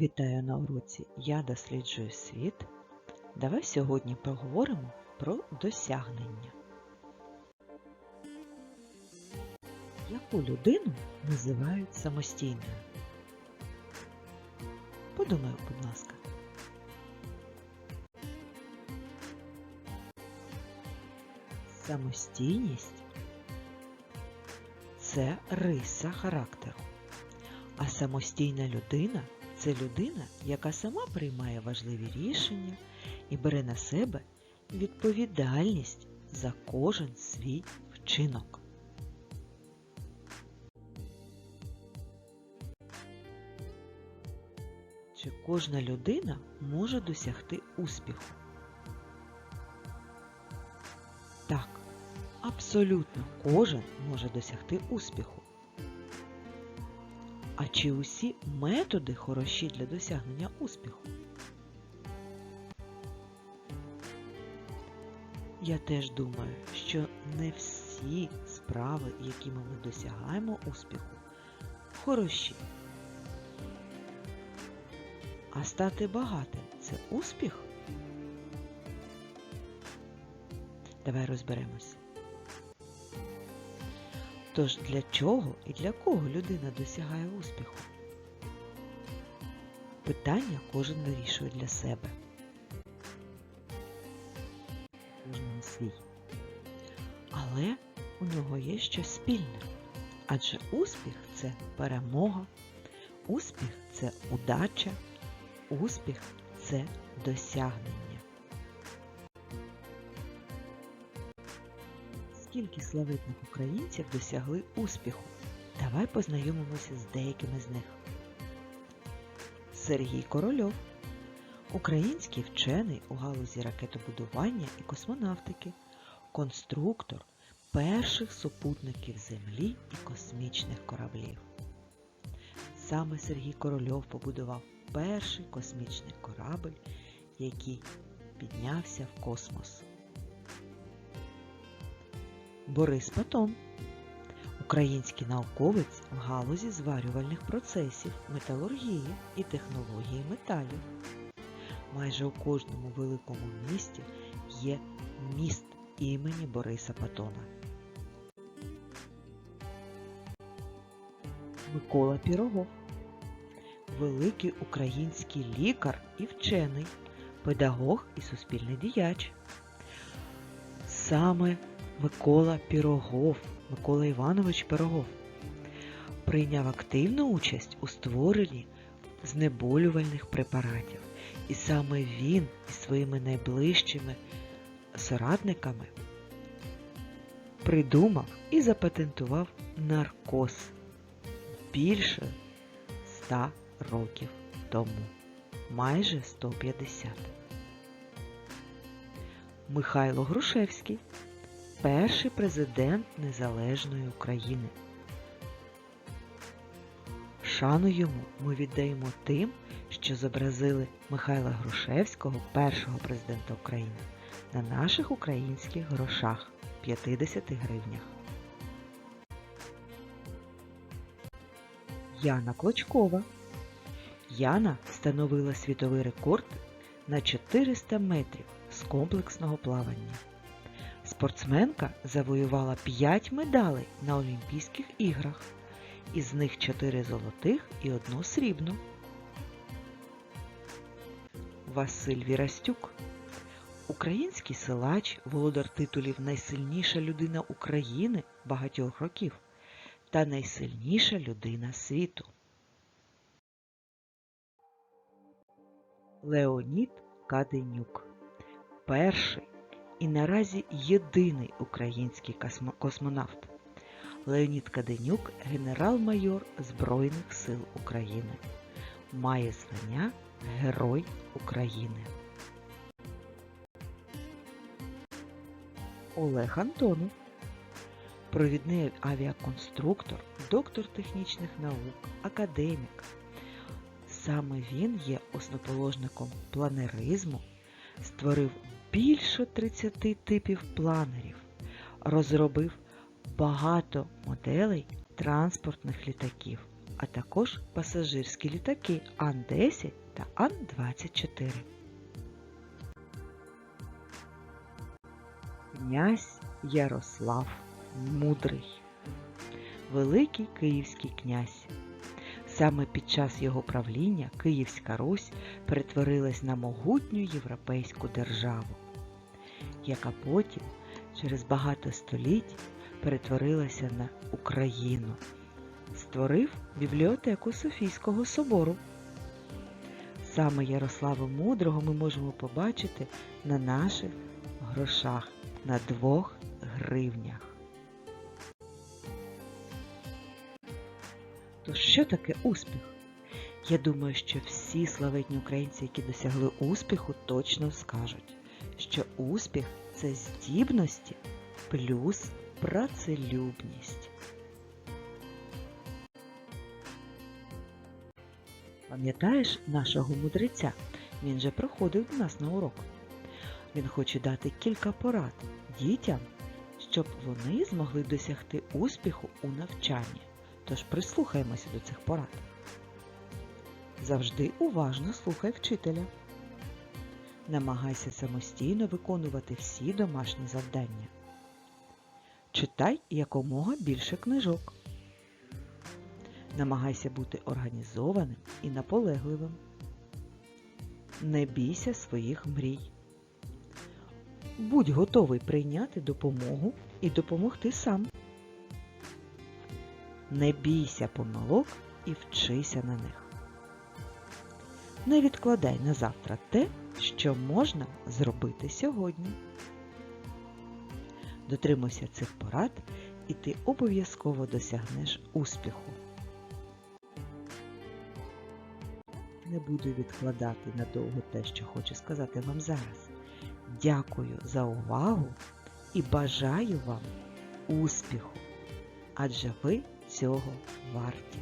Вітаю на уроці Я досліджую світ. Давай сьогодні поговоримо про досягнення. Яку людину називають самостійною? Подумай, будь ласка. Самостійність це риса характеру. А самостійна людина це людина, яка сама приймає важливі рішення і бере на себе відповідальність за кожен свій вчинок. Чи кожна людина може досягти успіху? Так, абсолютно кожен може досягти успіху. А чи усі методи хороші для досягнення успіху? Я теж думаю, що не всі справи, якими ми досягаємо успіху, хороші. А стати багатим це успіх? Давай розберемося. Тож для чого і для кого людина досягає успіху? Питання кожен вирішує для себе. Кожен свій. Але у нього є щось спільне. Адже успіх це перемога, успіх це удача, успіх це досягнення. Скільки славетних українців досягли успіху? Давай познайомимося з деякими з них. Сергій Корольов, український вчений у галузі ракетобудування і космонавтики, конструктор перших супутників Землі і космічних кораблів. Саме Сергій Корольов побудував перший космічний корабль, який піднявся в космос. Борис Патон, український науковець в галузі зварювальних процесів, металургії і технології металів. Майже у кожному великому місті є міст імені Бориса Патона. Микола Пірогов, великий український лікар і вчений, педагог і суспільний діяч. Саме Микола Пірогов, Микола Іванович Пірогов, прийняв активну участь у створенні знеболювальних препаратів. І саме він із своїми найближчими соратниками придумав і запатентував наркоз більше 100 років тому, майже 150. Михайло Грушевський перший президент Незалежної України. Шану йому ми віддаємо тим, що зобразили Михайла Грушевського, першого президента України, на наших українських грошах 50 гривнях. Яна Клочкова. Яна встановила світовий рекорд на 400 метрів з комплексного плавання. Спортсменка завоювала 5 медалей на Олімпійських іграх, із них 4 золотих і 1 срібну. Василь Вірастюк Український силач, володар титулів Найсильніша людина України багатьох років та найсильніша людина світу. Леонід Каденюк Перший і наразі єдиний український космонавт. Леонід Каденюк генерал-майор Збройних сил України. Має звання Герой України. Олег Антонов провідний авіаконструктор, доктор технічних наук, академік. Саме він є основоположником планеризму, створив більше 30 типів планерів, розробив багато моделей транспортних літаків, а також пасажирські літаки Ан-10 та Ан-24. Князь Ярослав Мудрий Великий Київський князь. Саме під час його правління Київська Русь перетворилась на могутню європейську державу, яка потім через багато століть перетворилася на Україну. Створив бібліотеку Софійського собору. Саме Ярослава Мудрого ми можемо побачити на наших грошах на двох гривнях. То що таке успіх? Я думаю, що всі славетні українці, які досягли успіху, точно скажуть, що успіх це здібності плюс працелюбність. Пам'ятаєш нашого мудреця? Він же приходив до нас на урок. Він хоче дати кілька порад дітям, щоб вони змогли досягти успіху у навчанні. Тож прислухаємося до цих порад. Завжди уважно слухай вчителя. Намагайся самостійно виконувати всі домашні завдання. Читай якомога більше книжок. Намагайся бути організованим і наполегливим. Не бійся своїх мрій. Будь готовий прийняти допомогу і допомогти сам. Не бійся помилок і вчися на них. Не відкладай на завтра те, що можна зробити сьогодні. Дотримуйся цих порад, і ти обов'язково досягнеш успіху. Не буду відкладати надовго те, що хочу сказати вам зараз. Дякую за увагу і бажаю вам успіху, адже ви цього варті.